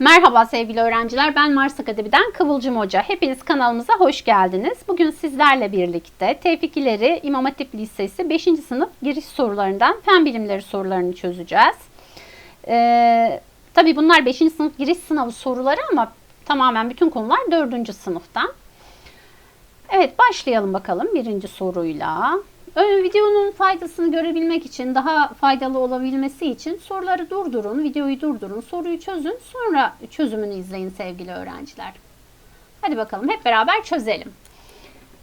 Merhaba sevgili öğrenciler. Ben Mars Akademi'den Kıvılcım Hoca. Hepiniz kanalımıza hoş geldiniz. Bugün sizlerle birlikte Tevfik İleri İmam Hatip Lisesi 5. sınıf giriş sorularından fen bilimleri sorularını çözeceğiz. Ee, tabii bunlar 5. sınıf giriş sınavı soruları ama tamamen bütün konular 4. sınıftan. Evet başlayalım bakalım birinci soruyla. Ön videonun faydasını görebilmek için, daha faydalı olabilmesi için soruları durdurun, videoyu durdurun, soruyu çözün, sonra çözümünü izleyin sevgili öğrenciler. Hadi bakalım hep beraber çözelim.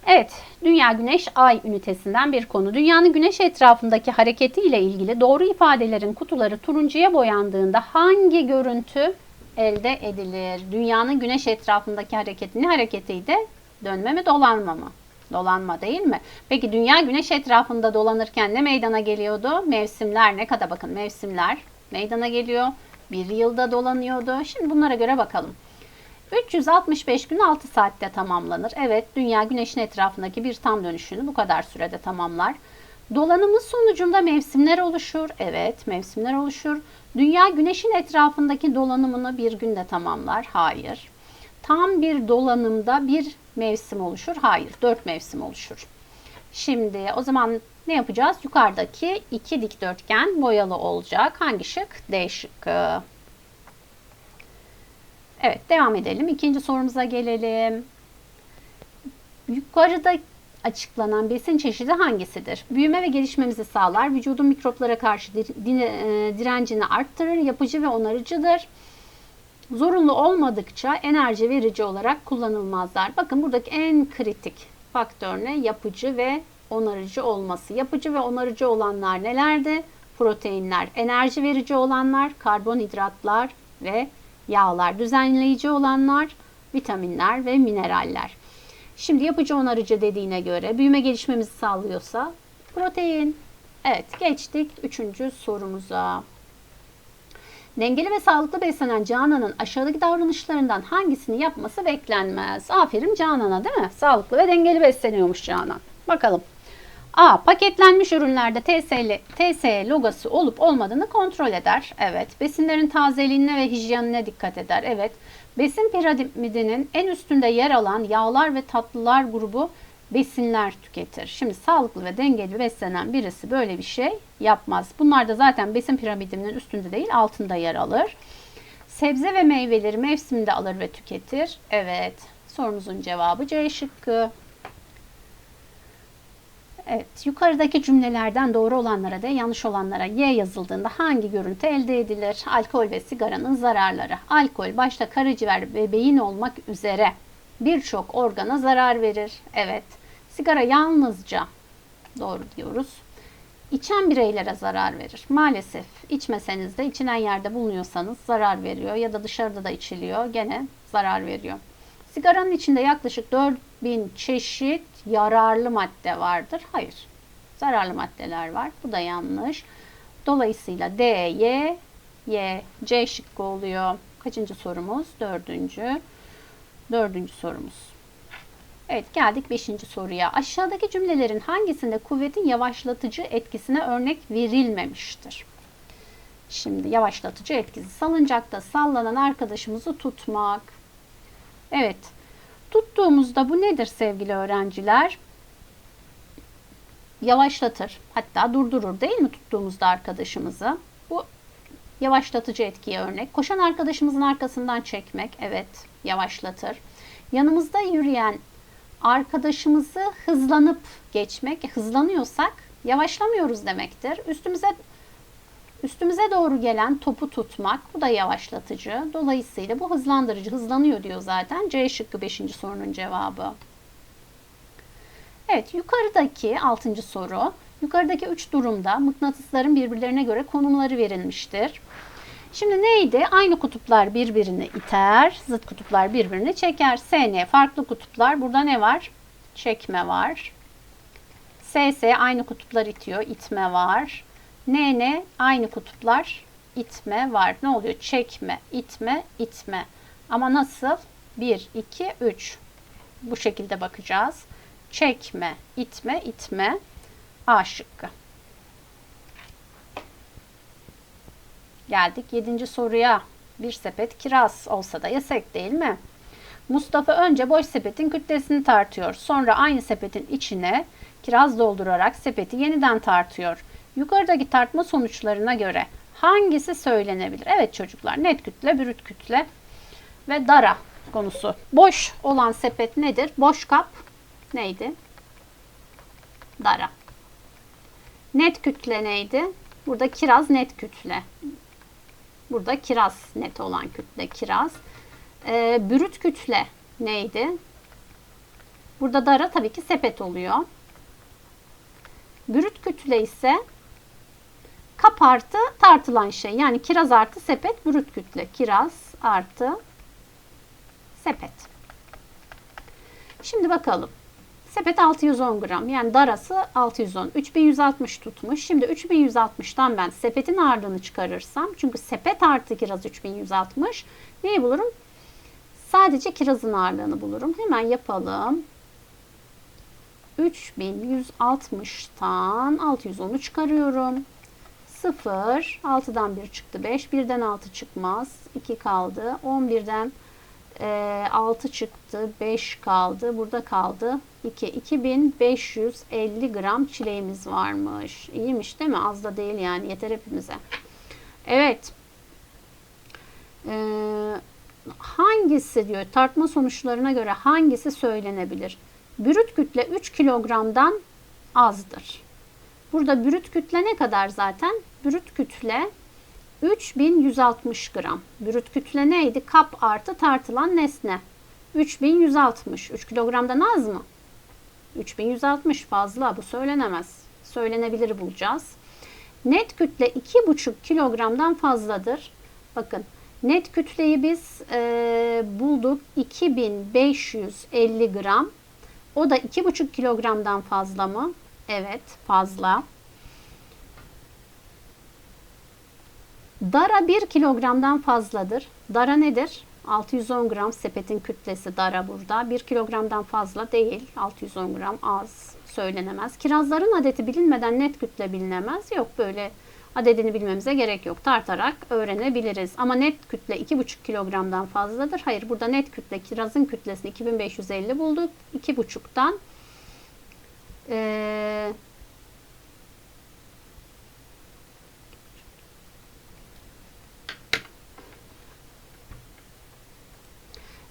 Evet, Dünya Güneş Ay ünitesinden bir konu. Dünyanın güneş etrafındaki hareketi ile ilgili doğru ifadelerin kutuları turuncuya boyandığında hangi görüntü elde edilir? Dünyanın güneş etrafındaki hareketi ne hareketiydi? Dönme mi, dolanma mı? Dolanma değil mi? Peki dünya güneş etrafında dolanırken ne meydana geliyordu? Mevsimler ne kadar bakın mevsimler meydana geliyor. Bir yılda dolanıyordu. Şimdi bunlara göre bakalım. 365 gün 6 saatte tamamlanır. Evet dünya güneşin etrafındaki bir tam dönüşünü bu kadar sürede tamamlar. Dolanımın sonucunda mevsimler oluşur. Evet mevsimler oluşur. Dünya güneşin etrafındaki dolanımını bir günde tamamlar. Hayır. Tam bir dolanımda bir mevsim oluşur. Hayır, dört mevsim oluşur. Şimdi o zaman ne yapacağız? Yukarıdaki iki dikdörtgen boyalı olacak. Hangi şık? D şıkkı. Evet, devam edelim. İkinci sorumuza gelelim. Yukarıda açıklanan besin çeşidi hangisidir? Büyüme ve gelişmemizi sağlar, vücudun mikroplara karşı e, direncini arttırır, yapıcı ve onarıcıdır zorunlu olmadıkça enerji verici olarak kullanılmazlar. Bakın buradaki en kritik faktör ne? Yapıcı ve onarıcı olması. Yapıcı ve onarıcı olanlar nelerdi? Proteinler. Enerji verici olanlar karbonhidratlar ve yağlar. Düzenleyici olanlar vitaminler ve mineraller. Şimdi yapıcı onarıcı dediğine göre büyüme gelişmemizi sağlıyorsa protein. Evet geçtik üçüncü sorumuza. Dengeli ve sağlıklı beslenen Canan'ın aşağıdaki davranışlarından hangisini yapması beklenmez? Aferin Canan'a değil mi? Sağlıklı ve dengeli besleniyormuş Canan. Bakalım. A. Paketlenmiş ürünlerde TSE, TSE logosu olup olmadığını kontrol eder. Evet. Besinlerin tazeliğine ve hijyenine dikkat eder. Evet. Besin piramidinin en üstünde yer alan yağlar ve tatlılar grubu besinler tüketir. Şimdi sağlıklı ve dengeli beslenen birisi böyle bir şey yapmaz. Bunlar da zaten besin piramidinin üstünde değil altında yer alır. Sebze ve meyveleri mevsiminde alır ve tüketir. Evet sorumuzun cevabı C şıkkı. Evet, yukarıdaki cümlelerden doğru olanlara da yanlış olanlara Y yazıldığında hangi görüntü elde edilir? Alkol ve sigaranın zararları. Alkol başta karaciğer ve beyin olmak üzere birçok organa zarar verir. Evet. Sigara yalnızca doğru diyoruz. İçen bireylere zarar verir. Maalesef içmeseniz de içilen yerde bulunuyorsanız zarar veriyor ya da dışarıda da içiliyor gene zarar veriyor. Sigaranın içinde yaklaşık 4000 çeşit yararlı madde vardır. Hayır. Zararlı maddeler var. Bu da yanlış. Dolayısıyla D, Y, Y, C şıkkı oluyor. Kaçıncı sorumuz? Dördüncü. Dördüncü sorumuz. Evet geldik beşinci soruya. Aşağıdaki cümlelerin hangisinde kuvvetin yavaşlatıcı etkisine örnek verilmemiştir? Şimdi yavaşlatıcı etkisi. Salıncakta sallanan arkadaşımızı tutmak. Evet. Tuttuğumuzda bu nedir sevgili öğrenciler? Yavaşlatır. Hatta durdurur değil mi tuttuğumuzda arkadaşımızı? Yavaşlatıcı etkiye örnek. Koşan arkadaşımızın arkasından çekmek. Evet yavaşlatır. Yanımızda yürüyen arkadaşımızı hızlanıp geçmek, hızlanıyorsak yavaşlamıyoruz demektir. Üstümüze üstümüze doğru gelen topu tutmak bu da yavaşlatıcı. Dolayısıyla bu hızlandırıcı, hızlanıyor diyor zaten. C şıkkı 5. sorunun cevabı. Evet, yukarıdaki 6. soru. Yukarıdaki 3 durumda mıknatısların birbirlerine göre konumları verilmiştir. Şimdi neydi? Aynı kutuplar birbirini iter, zıt kutuplar birbirini çeker. SN farklı kutuplar. Burada ne var? Çekme var. SS aynı kutuplar itiyor, itme var. NN aynı kutuplar, itme var. Ne oluyor? Çekme, itme, itme. Ama nasıl? 1, 2, 3. Bu şekilde bakacağız. Çekme, itme, itme. A şıkkı. Geldik 7. soruya. Bir sepet kiraz olsa da yesek değil mi? Mustafa önce boş sepetin kütlesini tartıyor. Sonra aynı sepetin içine kiraz doldurarak sepeti yeniden tartıyor. Yukarıdaki tartma sonuçlarına göre hangisi söylenebilir? Evet çocuklar net kütle, brüt kütle ve dara konusu. Boş olan sepet nedir? Boş kap neydi? Dara. Net kütle neydi? Burada kiraz net kütle. Burada kiraz net olan kütle kiraz. Ee, brüt kütle neydi? Burada dara tabii ki sepet oluyor. Brüt kütle ise kap artı tartılan şey. Yani kiraz artı sepet brüt kütle. Kiraz artı sepet. Şimdi bakalım. Sepet 610 gram. Yani darası 610. 3160 tutmuş. Şimdi 3160'tan ben sepetin ağırlığını çıkarırsam. Çünkü sepet artı kiraz 3160. Neyi bulurum? Sadece kirazın ağırlığını bulurum. Hemen yapalım. 3160'tan 610'u çıkarıyorum. 0, 6'dan 1 çıktı 5, 1'den 6 çıkmaz, 2 kaldı, 11'den e, 6 çıktı, 5 kaldı, burada kaldı 2, 2550 gram çileğimiz varmış. İyiymiş değil mi? Az da değil yani, yeter hepimize. Evet. Ee, hangisi diyor, tartma sonuçlarına göre hangisi söylenebilir? Brüt kütle 3 kilogramdan azdır. Burada brüt kütle ne kadar zaten? Brüt kütle 3160 gram. Brüt kütle neydi? Kap artı tartılan nesne. 3160. 3 kilogramdan az mı? 3160 fazla. Bu söylenemez. Söylenebilir bulacağız. Net kütle 2,5 kilogramdan fazladır. Bakın net kütleyi biz e, bulduk. 2550 gram. O da 2,5 kilogramdan fazla mı? Evet fazla. Dara 1 kilogramdan fazladır. Dara nedir? 610 gram sepetin kütlesi dara burada. 1 kilogramdan fazla değil. 610 gram az söylenemez. Kirazların adeti bilinmeden net kütle bilinemez. Yok böyle adedini bilmemize gerek yok. Tartarak öğrenebiliriz. Ama net kütle 2,5 kilogramdan fazladır. Hayır burada net kütle kirazın kütlesini 2550 bulduk. 2,5'tan ee,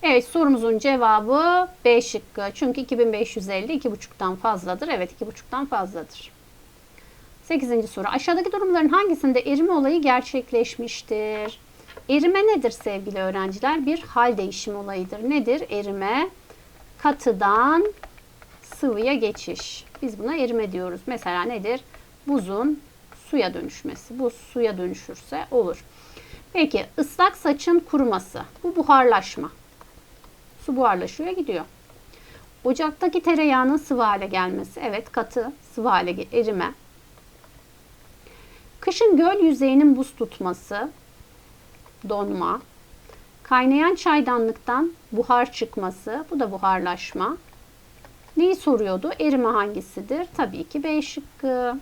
Evet sorumuzun cevabı B şıkkı. Çünkü 2550 2,5'tan fazladır. Evet 2,5'tan fazladır. 8. soru. Aşağıdaki durumların hangisinde erime olayı gerçekleşmiştir? Erime nedir sevgili öğrenciler? Bir hal değişimi olayıdır. Nedir erime? Katıdan sıvıya geçiş. Biz buna erime diyoruz. Mesela nedir? Buzun suya dönüşmesi. Buz suya dönüşürse olur. Peki ıslak saçın kuruması. Bu buharlaşma. Su buharlaşıyor gidiyor. Ocaktaki tereyağının sıvı hale gelmesi. Evet katı sıvı hale erime. Kışın göl yüzeyinin buz tutması. Donma. Kaynayan çaydanlıktan buhar çıkması. Bu da buharlaşma. Neyi soruyordu? Erime hangisidir? Tabii ki B şıkkı.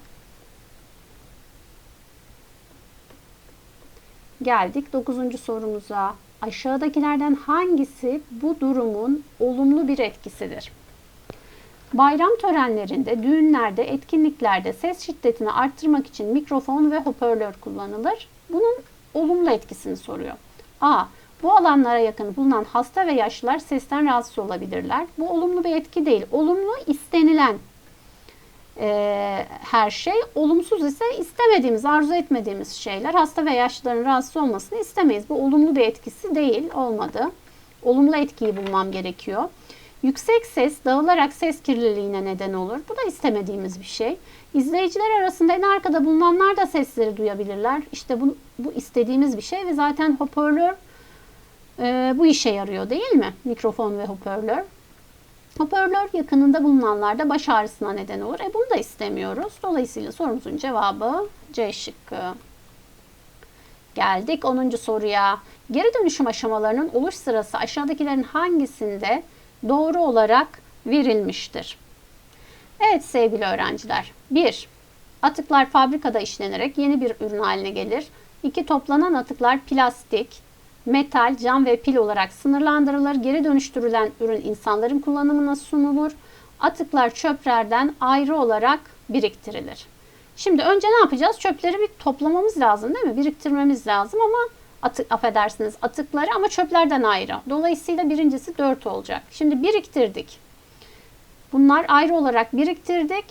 Geldik 9. sorumuza. Aşağıdakilerden hangisi bu durumun olumlu bir etkisidir? Bayram törenlerinde, düğünlerde, etkinliklerde ses şiddetini arttırmak için mikrofon ve hoparlör kullanılır. Bunun olumlu etkisini soruyor. A. Bu alanlara yakın bulunan hasta ve yaşlılar sesten rahatsız olabilirler. Bu olumlu bir etki değil. Olumlu istenilen e, her şey. Olumsuz ise istemediğimiz, arzu etmediğimiz şeyler. Hasta ve yaşlıların rahatsız olmasını istemeyiz. Bu olumlu bir etkisi değil, olmadı. Olumlu etkiyi bulmam gerekiyor. Yüksek ses dağılarak ses kirliliğine neden olur. Bu da istemediğimiz bir şey. İzleyiciler arasında en arkada bulunanlar da sesleri duyabilirler. İşte bu, bu istediğimiz bir şey ve zaten hoparlör e, bu işe yarıyor değil mi? Mikrofon ve hoparlör. Hoparlör yakınında bulunanlarda baş ağrısına neden olur. E bunu da istemiyoruz. Dolayısıyla sorumuzun cevabı C şıkkı. Geldik 10. soruya. Geri dönüşüm aşamalarının oluş sırası aşağıdakilerin hangisinde doğru olarak verilmiştir? Evet sevgili öğrenciler. 1. Atıklar fabrikada işlenerek yeni bir ürün haline gelir. 2. Toplanan atıklar plastik, metal, cam ve pil olarak sınırlandırılır. Geri dönüştürülen ürün insanların kullanımına sunulur. Atıklar çöplerden ayrı olarak biriktirilir. Şimdi önce ne yapacağız? Çöpleri bir toplamamız lazım değil mi? Biriktirmemiz lazım ama atık, affedersiniz atıkları ama çöplerden ayrı. Dolayısıyla birincisi 4 olacak. Şimdi biriktirdik. Bunlar ayrı olarak biriktirdik.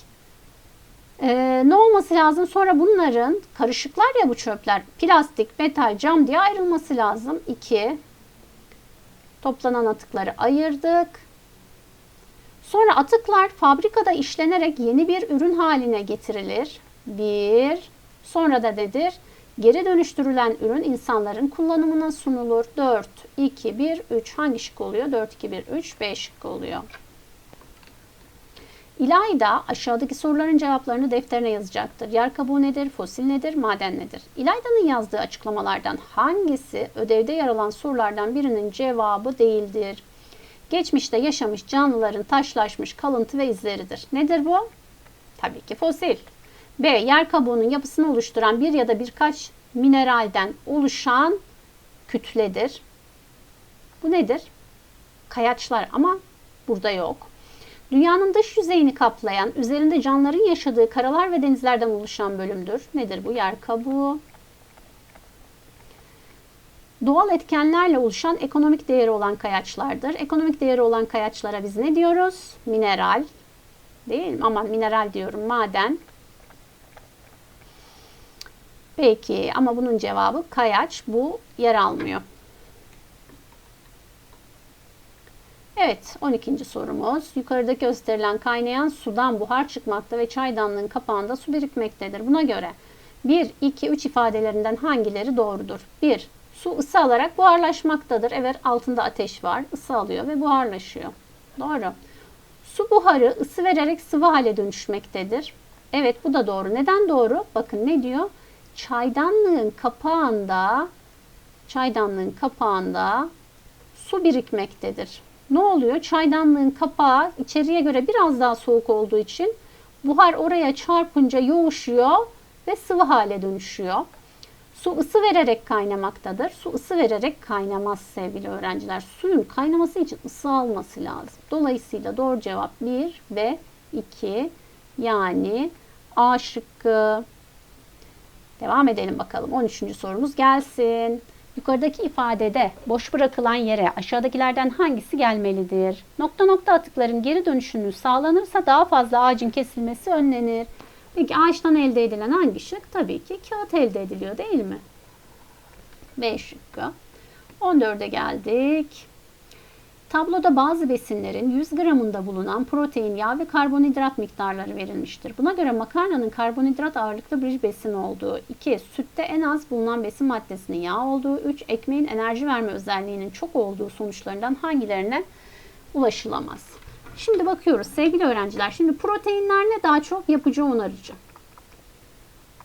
Ee, ne olması lazım? Sonra bunların karışıklar ya bu çöpler. Plastik, metal, cam diye ayrılması lazım. 2. Toplanan atıkları ayırdık. Sonra atıklar fabrikada işlenerek yeni bir ürün haline getirilir. 1. Sonra da nedir? Geri dönüştürülen ürün insanların kullanımına sunulur. 4, 2, 1, 3. Hangi şık oluyor? 4, 2, 1, 3, 5 şık oluyor. İlayda aşağıdaki soruların cevaplarını defterine yazacaktır. Yer kabuğu nedir? Fosil nedir? Maden nedir? İlayda'nın yazdığı açıklamalardan hangisi ödevde yer alan sorulardan birinin cevabı değildir? Geçmişte yaşamış canlıların taşlaşmış kalıntı ve izleridir. Nedir bu? Tabii ki fosil. B. Yer kabuğunun yapısını oluşturan bir ya da birkaç mineralden oluşan kütledir. Bu nedir? Kayaçlar ama burada yok. Dünyanın dış yüzeyini kaplayan, üzerinde canlıların yaşadığı karalar ve denizlerden oluşan bölümdür. Nedir bu? Yer kabuğu. Doğal etkenlerle oluşan ekonomik değeri olan kayaçlardır. Ekonomik değeri olan kayaçlara biz ne diyoruz? Mineral. Değil mi? Ama mineral diyorum. Maden. Peki ama bunun cevabı kayaç. Bu yer almıyor. Evet 12. sorumuz. Yukarıdaki gösterilen kaynayan sudan buhar çıkmakta ve çaydanlığın kapağında su birikmektedir. Buna göre 1, 2, 3 ifadelerinden hangileri doğrudur? 1. Su ısı alarak buharlaşmaktadır. Evet altında ateş var. ısı alıyor ve buharlaşıyor. Doğru. Su buharı ısı vererek sıvı hale dönüşmektedir. Evet bu da doğru. Neden doğru? Bakın ne diyor? Çaydanlığın kapağında çaydanlığın kapağında su birikmektedir. Ne oluyor? Çaydanlığın kapağı içeriye göre biraz daha soğuk olduğu için buhar oraya çarpınca yoğuşuyor ve sıvı hale dönüşüyor. Su ısı vererek kaynamaktadır. Su ısı vererek kaynamaz sevgili öğrenciler. Suyun kaynaması için ısı alması lazım. Dolayısıyla doğru cevap 1 ve 2 yani A şıkkı. Devam edelim bakalım. 13. sorumuz gelsin. Yukarıdaki ifadede boş bırakılan yere aşağıdakilerden hangisi gelmelidir? Nokta nokta atıkların geri dönüşünü sağlanırsa daha fazla ağacın kesilmesi önlenir. Peki ağaçtan elde edilen hangi şık? Tabii ki kağıt elde ediliyor değil mi? B şıkkı. 14'e geldik. Tabloda bazı besinlerin 100 gramında bulunan protein, yağ ve karbonhidrat miktarları verilmiştir. Buna göre makarnanın karbonhidrat ağırlıklı bir besin olduğu, 2. Sütte en az bulunan besin maddesinin yağ olduğu, 3. Ekmeğin enerji verme özelliğinin çok olduğu sonuçlarından hangilerine ulaşılamaz? Şimdi bakıyoruz sevgili öğrenciler. Şimdi proteinler ne? Daha çok yapıcı onarıcı.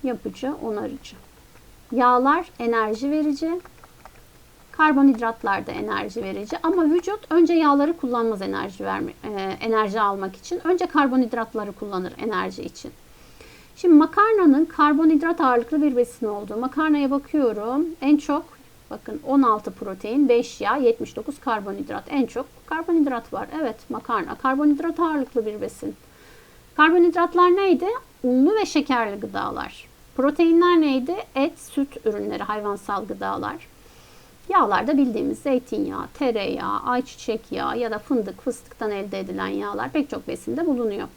Yapıcı onarıcı. Yağlar enerji verici. Karbonhidratlar da enerji verici ama vücut önce yağları kullanmaz enerji verme, e, enerji almak için. Önce karbonhidratları kullanır enerji için. Şimdi makarnanın karbonhidrat ağırlıklı bir besin olduğu. Makarnaya bakıyorum. En çok bakın 16 protein, 5 yağ, 79 karbonhidrat. En çok karbonhidrat var. Evet makarna karbonhidrat ağırlıklı bir besin. Karbonhidratlar neydi? Unlu ve şekerli gıdalar. Proteinler neydi? Et, süt ürünleri, hayvansal gıdalar. Yağlarda bildiğimiz zeytinyağı, tereyağı, ayçiçek yağı ya da fındık, fıstıktan elde edilen yağlar pek çok besinde bulunuyor.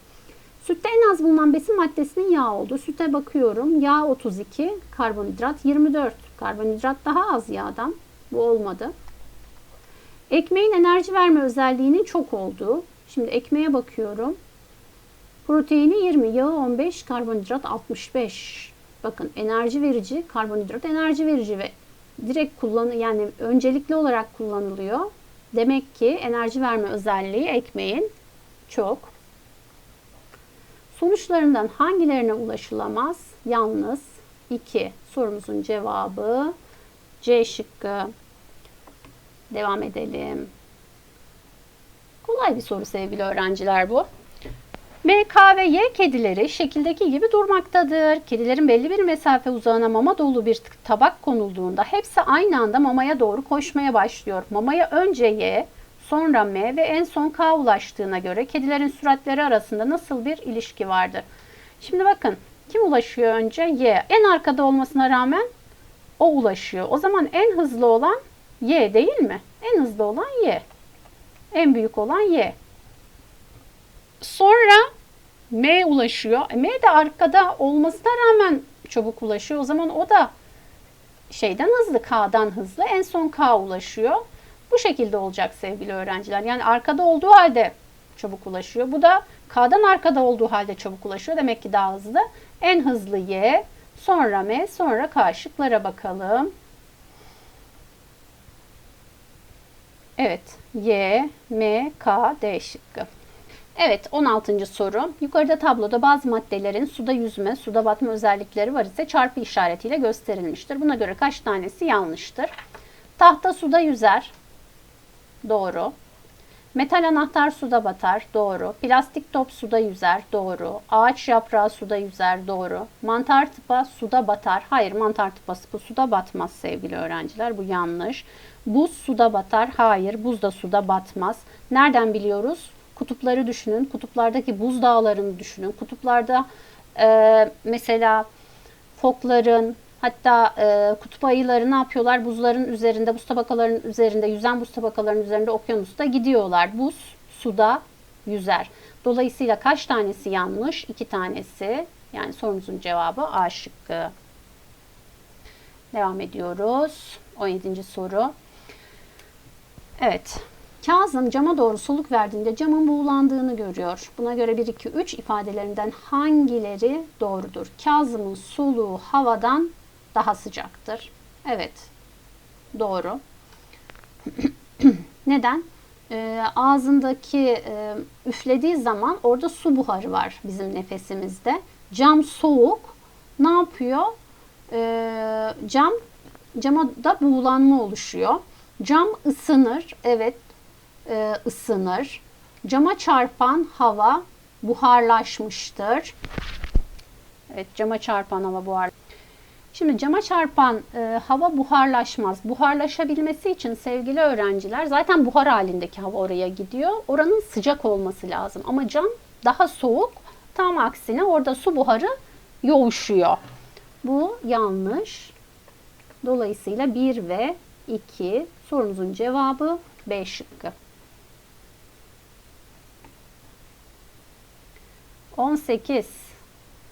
Sütte en az bulunan besin maddesinin yağ olduğu. Süte bakıyorum. Yağ 32, karbonhidrat 24. Karbonhidrat daha az yağdan. Bu olmadı. Ekmeğin enerji verme özelliğinin çok olduğu. Şimdi ekmeğe bakıyorum. Proteini 20, yağı 15, karbonhidrat 65. Bakın enerji verici, karbonhidrat enerji verici ve direkt kullanı yani öncelikli olarak kullanılıyor. Demek ki enerji verme özelliği ekmeğin çok. Sonuçlarından hangilerine ulaşılamaz? Yalnız 2. Sorumuzun cevabı C şıkkı. Devam edelim. Kolay bir soru sevgili öğrenciler bu. M, K ve Y kedileri şekildeki gibi durmaktadır. Kedilerin belli bir mesafe uzağına mama dolu bir tabak konulduğunda hepsi aynı anda mamaya doğru koşmaya başlıyor. Mamaya önce Y, sonra M ve en son K ulaştığına göre kedilerin süratleri arasında nasıl bir ilişki vardır? Şimdi bakın kim ulaşıyor önce? Y. En arkada olmasına rağmen o ulaşıyor. O zaman en hızlı olan Y değil mi? En hızlı olan Y. En büyük olan Y. Sonra M ulaşıyor. E, M de arkada olmasına rağmen çabuk ulaşıyor. O zaman o da şeyden hızlı, K'dan hızlı. En son K ulaşıyor. Bu şekilde olacak sevgili öğrenciler. Yani arkada olduğu halde çabuk ulaşıyor. Bu da K'dan arkada olduğu halde çabuk ulaşıyor. Demek ki daha hızlı. En hızlı Y, sonra M, sonra K. Şıklara bakalım. Evet. Y, M, K, D şıkkı. Evet 16. soru. Yukarıda tabloda bazı maddelerin suda yüzme, suda batma özellikleri var ise çarpı işaretiyle gösterilmiştir. Buna göre kaç tanesi yanlıştır? Tahta suda yüzer. Doğru. Metal anahtar suda batar. Doğru. Plastik top suda yüzer. Doğru. Ağaç yaprağı suda yüzer. Doğru. Mantar tıpa suda batar. Hayır mantar tıpası bu suda batmaz sevgili öğrenciler. Bu yanlış. Buz suda batar. Hayır buz da suda batmaz. Nereden biliyoruz? Kutupları düşünün. Kutuplardaki buz dağlarını düşünün. Kutuplarda e, mesela fokların, Hatta e, kutup ayıları ne yapıyorlar? Buzların üzerinde, buz tabakalarının üzerinde, yüzen buz tabakalarının üzerinde okyanusta gidiyorlar. Buz suda yüzer. Dolayısıyla kaç tanesi yanlış? İki tanesi. Yani sorumuzun cevabı A şıkkı. Devam ediyoruz. 17. soru. Evet. Kazım cama doğru soluk verdiğinde camın buğulandığını görüyor. Buna göre 1, 2, 3 ifadelerinden hangileri doğrudur? Kazım'ın soluğu havadan daha sıcaktır. Evet. Doğru. Neden? E, ağzındaki e, üflediği zaman orada su buharı var bizim nefesimizde. Cam soğuk. Ne yapıyor? E, cam cama da buğulanma oluşuyor. Cam ısınır. Evet e, ısınır. Cama çarpan hava buharlaşmıştır. Evet cama çarpan hava buhar. Şimdi cama çarpan e, hava buharlaşmaz. Buharlaşabilmesi için sevgili öğrenciler zaten buhar halindeki hava oraya gidiyor. Oranın sıcak olması lazım. Ama cam daha soğuk. Tam aksine orada su buharı yoğuşuyor. Bu yanlış. Dolayısıyla 1 ve 2 sorumuzun cevabı B şıkkı. 18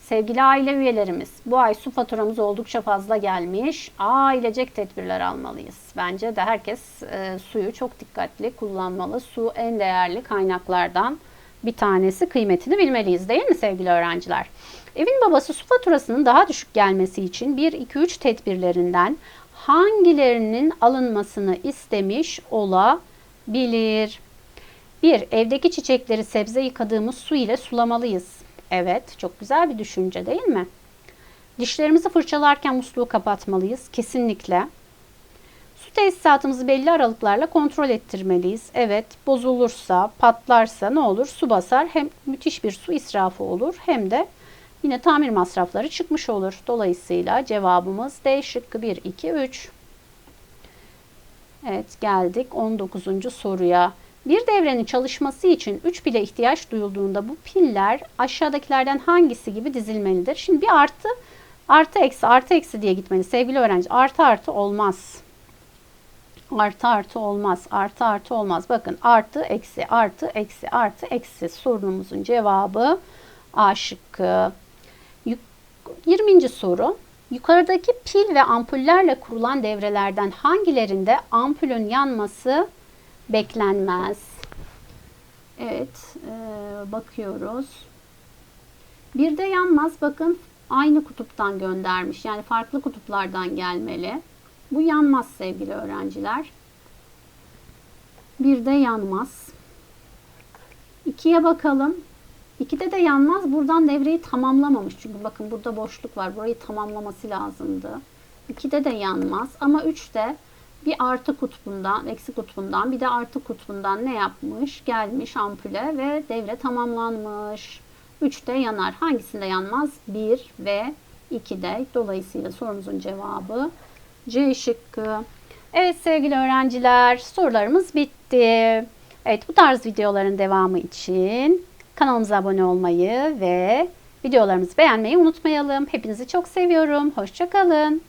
Sevgili aile üyelerimiz, bu ay su faturamız oldukça fazla gelmiş. Ailecek tedbirler almalıyız. Bence de herkes e, suyu çok dikkatli kullanmalı. Su en değerli kaynaklardan bir tanesi. Kıymetini bilmeliyiz değil mi sevgili öğrenciler? Evin babası su faturasının daha düşük gelmesi için 1, 2, 3 tedbirlerinden hangilerinin alınmasını istemiş olabilir? 1. Evdeki çiçekleri sebze yıkadığımız su ile sulamalıyız. Evet, çok güzel bir düşünce değil mi? Dişlerimizi fırçalarken musluğu kapatmalıyız. Kesinlikle. Su tesisatımızı belli aralıklarla kontrol ettirmeliyiz. Evet, bozulursa, patlarsa ne olur? Su basar. Hem müthiş bir su israfı olur hem de yine tamir masrafları çıkmış olur. Dolayısıyla cevabımız D şıkkı 1, 2, 3. Evet geldik 19. soruya. Bir devrenin çalışması için 3 pile ihtiyaç duyulduğunda bu piller aşağıdakilerden hangisi gibi dizilmelidir? Şimdi bir artı, artı eksi, artı eksi diye gitmeli sevgili öğrenci. Artı artı olmaz. Artı artı olmaz. Artı artı olmaz. Bakın artı eksi, artı eksi, artı eksi sorunumuzun cevabı A şıkkı. 20. soru. Yukarıdaki pil ve ampullerle kurulan devrelerden hangilerinde ampulün yanması beklenmez. Evet, e, bakıyoruz. Bir de yanmaz. Bakın aynı kutuptan göndermiş. Yani farklı kutuplardan gelmeli. Bu yanmaz sevgili öğrenciler. Bir de yanmaz. İkiye bakalım. İkide de yanmaz. Buradan devreyi tamamlamamış. Çünkü bakın burada boşluk var. Burayı tamamlaması lazımdı. İkide de yanmaz. Ama üçte bir artı kutbundan, eksi kutbundan bir de artı kutbundan ne yapmış? Gelmiş ampule ve devre tamamlanmış. 3 de yanar. Hangisinde yanmaz? 1 ve 2 de. Dolayısıyla sorumuzun cevabı C şıkkı. Evet sevgili öğrenciler sorularımız bitti. Evet bu tarz videoların devamı için kanalımıza abone olmayı ve videolarımızı beğenmeyi unutmayalım. Hepinizi çok seviyorum. Hoşçakalın.